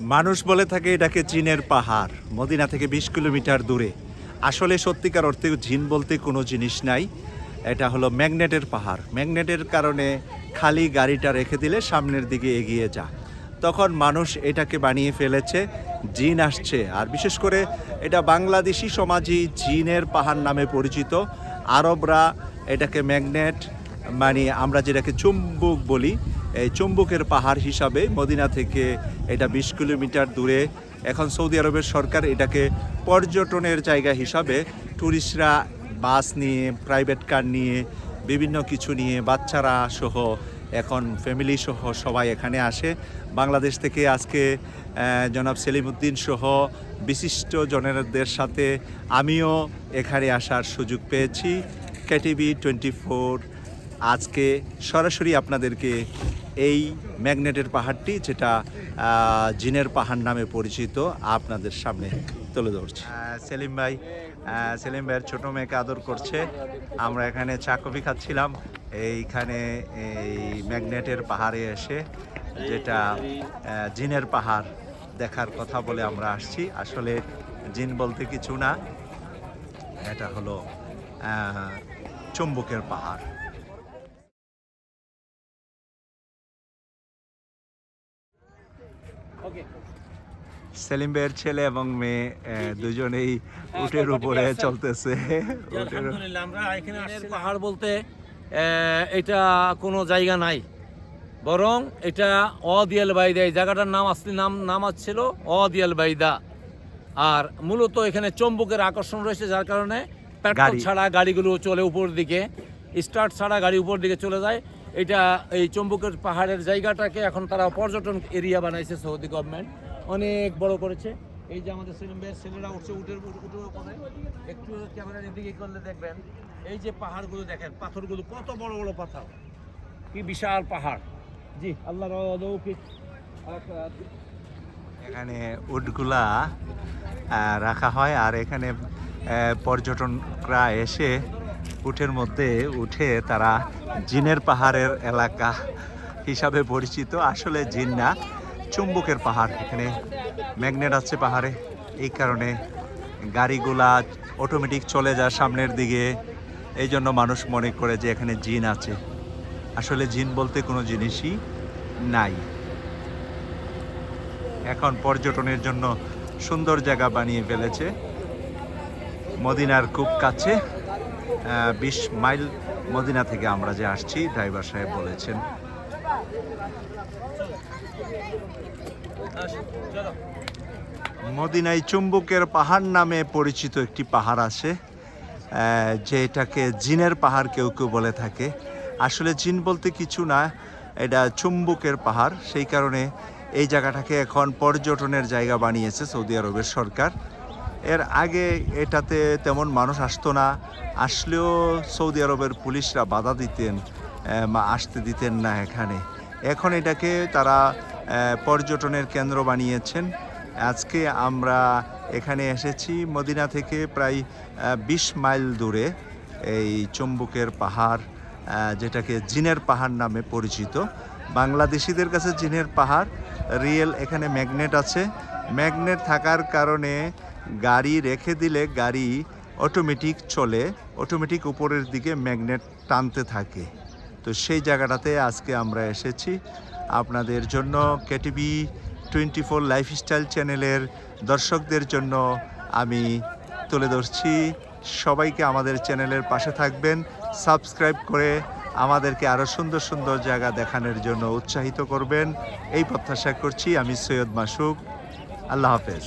মানুষ বলে থাকে এটাকে চীনের পাহাড়, মদিনা থেকে বিশ কিলোমিটার দূরে। আসলে সত্যিকার অর্থে জিন বলতে কোনো জিনিস নাই। এটা হলো ম্যাগনেটের পাহাড়। ম্যাগনেটের কারণে খালি গাড়িটা রেখে দিলে সামনের দিকে এগিয়ে যা। তখন মানুষ এটাকে বানিয়ে ফেলেছে, জিন আসছে। আর বিশেষ করে এটা বাংলাদেশি সমাজই জিনের পাহাড় নামে পরিচিত। আরবরা এটাকে ম্যাগনেট মানে আমরা যেটাকে চুম্বুক বলি চুম্বুকের পাহাড় হিসাবে মদিনা থেকে এটা বিশ কিলোমিটার দূরে। এখন সৌদি আরবের সরকার এটাকে পর্যটনের জায়গা হিসাবে ট্যুরিস্টরা বাস নিয়ে প্রাইভেট কার নিয়ে, বিভিন্ন কিছু নিয়ে, বাচ্চারা সহ, এখন ফ্যামিলি সহ সবাই এখানে আসে। বাংলাদেশ থেকে আজকে জনাব সেলিমউদ্দিন সহ বিশিষ্ট জনেরদের সাথে আমিও এখানে আসার সুযোগ পেয়েছি। কেটিভি টোয়েন্টি ফোর আজকে সরাসরি আপনাদেরকে এই ম্যাগনেটের পাহাড়টি, যেটা জিনের পাহাড় নামে পরিচিত, আপনাদের সামনে তুলে ধরছি। সেলিম ভাই সেলিম ভাইয়ের ছোটো মেয়েকে আদর করছে। আমরা এখানে চা, কফি খাচ্ছিলাম। এইখানে এই ম্যাগনেটের পাহাড়ে এসে, যেটা জিনের পাহাড় দেখার কথা বলে আমরা আসছি। আসলে জিন বলতে কিছু না, এটা হলো চুম্বকের পাহাড়। সেলিম ভাইয়ের ছেলে এবং মেয়ে দুজনেই উটের উপরে চলতেছে। আলহামদুলিল্লাহ আমরা এখানে পাহাড় বলতে এটা কোনো জায়গা নাই। বরং এটা অদিয়াল বাইদা এই জায়গাটার নাম আসলে নাম নাম ছিল অদিয়াল বাইদা আর মূলত এখানে চম্বুকের আকর্ষণ রয়েছে যার কারণে পেট্রোল ছাড়া গাড়িগুলো চলে উপর দিকে স্টার্ট ছাড়া গাড়ি উপর দিকে চলে যায়। এটা এই চম্বুকের পাহাড়ের জায়গাটাকে এখন তারা পর্যটন এরিয়া বানাইছে সৌদি গভর্নমেন্ট অনেক বড় করেছে। এই যে আমাদের ভাইয়ের ছেলেরা উঠছে উটের উঠে উপরে একটু ক্যামেরার এদিকে করলে দেখবেন, এই যে পাহাড়গুলো দেখেন, পাথরগুলো কত বড় বড় পাথর। কি বিশাল পাহাড়। জি, আল্লাহর অলৌকিক এখানে উটগুলা রাখা হয়, আর এখানে পর্যটকরা এসে উঠের মধ্যে উঠে তারা জিনের পাহাড়ের এলাকা হিসাবে পরিচিত। আসলে জিন না, চুম্বকের পাহাড়। এখানে ম্যাগনেট আছে পাহাড়ে। এই কারণে গাড়িগুলা অটোমেটিক চলে যায় সামনের দিকে। এই জন্য মানুষ মনে করে যে এখানে জিন আছে। আসলে জিন বলতে কোনো জিনিসই নাই। এখন পর্যটনের জন্য সুন্দর জায়গা বানিয়ে ফেলেছে। মদিনার খুব কাছে। বিশ মাইল মদিনা থেকে আমরা যে আসছি ড্রাইভার সাহেব বলেছেন। মদিনায় চুম্বকের পাহাড় নামে পরিচিত একটি পাহাড় আছে আহ, যেটাকে জিনের পাহাড় কেউ কেউ বলে থাকে। আসলে জিন বলতে কিছু না এটা চুম্বকের পাহাড়। সেই কারণে এই জায়গাটাকে এখন পর্যটনের জায়গা বানিয়েছে সৌদি আরবের সরকার। এর আগে এটাতে তেমন মানুষ আসতো না। আসলেও সৌদি আরবের পুলিশরা বাধা দিতেন আসতে দিতেন না এখানে। এখন এটাকে তারা পর্যটনের কেন্দ্র বানিয়েছেন। আজকে আমরা এখানে এসেছি মদিনা থেকে প্রায় বিশ মাইল দূরে এই চম্বুকের পাহাড় যেটাকে জিনের পাহাড় নামে পরিচিত। বাংলাদেশিদের কাছে জিনের পাহাড়, রিয়েল এখানে ম্যাগনেট আছে। ম্যাগনেট থাকার কারণে গাড়ি রেখে দিলে গাড়ি অটোমেটিক চলে অটোমেটিক উপরের দিকে ম্যাগনেট টানতে থাকে। তো সেই জায়গাটাতে আজকে আমরা এসেছি। আপনাদের জন্য কেটিভি টোয়েন্টি ফোর লাইফস্টাইল চ্যানেলের দর্শকদের জন্য আমি তুলে ধরছি। সবাইকে আমাদের চ্যানেলের পাশে থাকবেন। সাবস্ক্রাইব করে আমাদেরকে আরও সুন্দর সুন্দর জায়গা দেখানোর জন্য উৎসাহিত করবেন। এই প্রত্যাশা করছি আমি সৈয়দ মাসুক। আল্লাহ হাফেজ।